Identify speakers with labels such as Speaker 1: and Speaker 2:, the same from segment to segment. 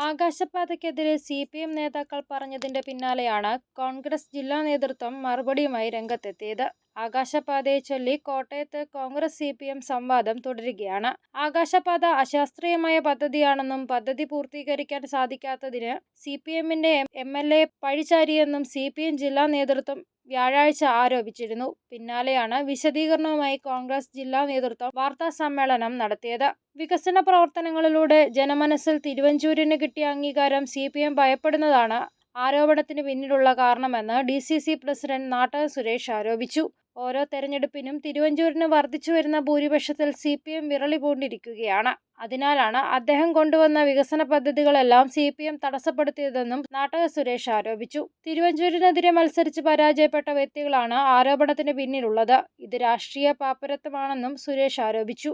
Speaker 1: ആകാശപാതയ്ക്കെതിരെ C P M നേതാക്കൾ പറഞ്ഞതിന്റെ പിന്നാലെയാണ് കോൺഗ്രസ് ജില്ലാ നേതൃത്വം മറുപടിയുമായി രംഗത്തെത്തിയത്. ആകാശപാതയെ ചൊല്ലി കോട്ടയത്ത് കോൺഗ്രസ് സി പി എം സംവാദം തുടരുകയാണ്. ആകാശപാത അശാസ്ത്രീയമായ പദ്ധതിയാണെന്നും പദ്ധതി പൂർത്തീകരിക്കാൻ സാധിക്കാത്തതിന് സി പി എമ്മിന്റെ എം എൽ എ പഴിചാരിയെന്നും സി പി എം ജില്ലാ നേതൃത്വം വ്യാഴാഴ്ച ആരോപിച്ചിരുന്നു. പിന്നാലെയാണ് വിശദീകരണവുമായി കോൺഗ്രസ് ജില്ലാ നേതൃത്വം വാർത്താ സമ്മേളനം നടത്തിയത്. വികസന പ്രവർത്തനങ്ങളിലൂടെ ജനമനസ്സിൽ തിരുവഞ്ചൂരിന് കിട്ടിയ അംഗീകാരം സി പി എം ഭയപ്പെടുന്നതാണ് ആരോപണത്തിന് പിന്നിലുള്ള കാരണമെന്ന് D C C president Nattakom Suresh ആരോപിച്ചു. ഓരോ തെരഞ്ഞെടുപ്പിനും തിരുവഞ്ചൂരിന് വർദ്ധിച്ചുവരുന്ന ഭൂരിപക്ഷത്തിൽ സി പി എം വിരളി പൂണ്ടിരിക്കുകയാണ്. അതിനാലാണ് അദ്ദേഹം കൊണ്ടുവന്ന വികസന പദ്ധതികളെല്ലാം സി പി എം തടസ്സപ്പെടുത്തിയതെന്നും നാട്ടക സുരേഷ് ആരോപിച്ചു. തിരുവഞ്ചൂരിനെതിരെ മത്സരിച്ച് പരാജയപ്പെട്ട വ്യക്തികളാണ് ആരോപണത്തിന് പിന്നിലുള്ളത്. ഇത് രാഷ്ട്രീയ പാപ്പരത്വമാണെന്നും സുരേഷ് ആരോപിച്ചു.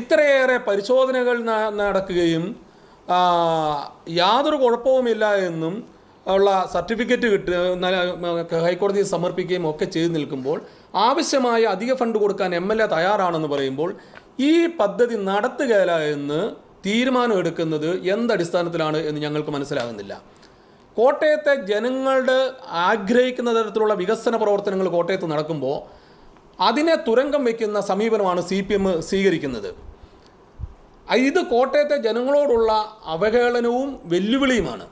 Speaker 2: ഇത്രയേറെ പരിശോധനകൾ നടക്കുകയും യാതൊരു കുഴപ്പവുമില്ല എന്നും ഉള്ള സർട്ടിഫിക്കറ്റ് കിട്ടുക ഹൈക്കോടതി ഹൈക്കോടതിയിൽ സമർപ്പിക്കുകയും ഒക്കെ ചെയ്തു നിൽക്കുമ്പോൾ ആവശ്യമായ അധിക ഫണ്ട് കൊടുക്കാൻ എം എൽ എ തയ്യാറാണെന്ന് പറയുമ്പോൾ ഈ പദ്ധതി നടത്തുകയില്ല എന്ന് തീരുമാനം എടുക്കുന്നത് എന്തടിസ്ഥാനത്തിലാണ് എന്ന് ഞങ്ങൾക്ക് മനസ്സിലാകുന്നില്ല. കോട്ടയത്തെ ജനങ്ങളുടെ ആഗ്രഹിക്കുന്ന തരത്തിലുള്ള വികസന പ്രവർത്തനങ്ങൾ കോട്ടയത്ത് നടക്കുമ്പോൾ അതിനെ തുരങ്കം വയ്ക്കുന്ന സമീപനമാണ് സി പി എം സ്വീകരിക്കുന്നത്. ഇത് കോട്ടയത്തെ ജനങ്ങളോടുള്ള അവഹേളനവും വെല്ലുവിളിയുമാണ്.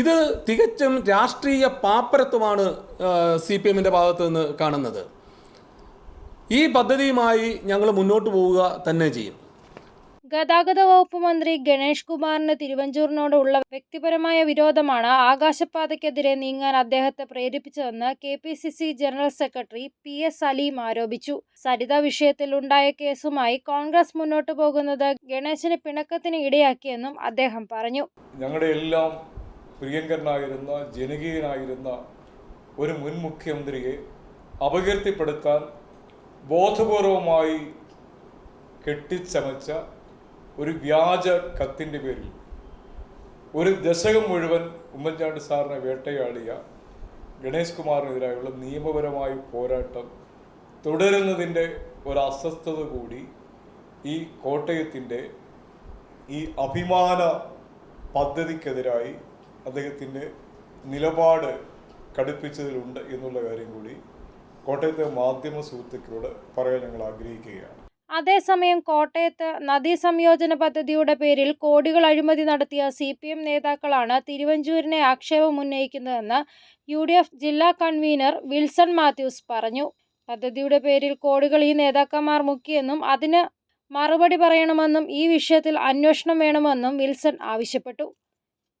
Speaker 2: ഇത് തികച്ചും രാഷ്ട്രീയ പാപ്പരത്വമാണ് സി പി എമ്മിന്റെ ഭാഗത്ത് നിന്ന് കാണുന്നത്. ഈ പദ്ധതിയുമായി ഞങ്ങൾ മുന്നോട്ട് പോവുക തന്നെ ചെയ്യും.
Speaker 1: ഗതാഗത വകുപ്പ് മന്ത്രി ഗണേഷ് കുമാറിന് തിരുവഞ്ചൂരിനോടുള്ള വ്യക്തിപരമായ വിരോധമാണ് ആകാശപാതയ്ക്കെതിരെ നീങ്ങാൻ അദ്ദേഹത്തെ പ്രേരിപ്പിച്ചതെന്ന് K P C C general secretary P S Aleem ആരോപിച്ചു. സരിത വിഷയത്തിൽ ഉണ്ടായ കേസുമായി കോൺഗ്രസ് മുന്നോട്ട് പോകുന്നത് ഗണേശിന് പിണക്കത്തിന് ഇടയാക്കിയെന്നും അദ്ദേഹം പറഞ്ഞു.
Speaker 3: ഞങ്ങളുടെ എല്ലാം പ്രിയങ്കരനായിരുന്ന ജനകീയനായിരുന്ന ഒരു മുൻ മുഖ്യമന്ത്രിയെ അപകീർത്തിപ്പെടുത്താൻ ബോധപൂർവമായി കെട്ടിച്ചമച്ച ഒരു വ്യാജ കത്തിന്റെ പേരിൽ ഒരു ദശകം മുഴുവൻ ഉമ്മൻചാണ്ടി സാറിനെ വേട്ടയാടിയ ഗണേഷ് കുമാറിനെതിരായുള്ള നിയമപരമായ പോരാട്ടം തുടരുന്നതിന്റെ ഒരു അസ്വസ്ഥത കൂടി ഈ കോട്ടയത്തിന്റെ ഈ അഭിമാന പദ്ധതിക്കെതിരായി അദ്ദേഹത്തിന്റെ നിലപാട് കടുപ്പിച്ചതിലുണ്ട് എന്നുള്ള കാര്യം കൂടി കോട്ടയത്തെ മാധ്യമ സുഹൃത്തുക്കളോട് പറയാൻ ഞങ്ങൾ ആഗ്രഹിക്കുകയാണ്.
Speaker 1: അതേസമയം കോട്ടയത്ത് നദീ സംയോജന പദ്ധതിയുടെ പേരിൽ കോടികൾ അഴിമതി നടത്തിയ സി പി എം നേതാക്കളാണ് തിരുവഞ്ചൂരിനെ ആക്ഷേപം ഉന്നയിക്കുന്നതെന്ന് യു ഡി എഫ് ജില്ലാ കൺവീനർ വിൽസൺ മാത്യൂസ് പറഞ്ഞു. പദ്ധതിയുടെ പേരിൽ കോടികൾ ഈ നേതാക്കന്മാർ മുക്കിയെന്നും അതിന് മറുപടി പറയണമെന്നും ഈ വിഷയത്തിൽ അന്വേഷണം വേണമെന്നും വിൽസൺ ആവശ്യപ്പെട്ടു.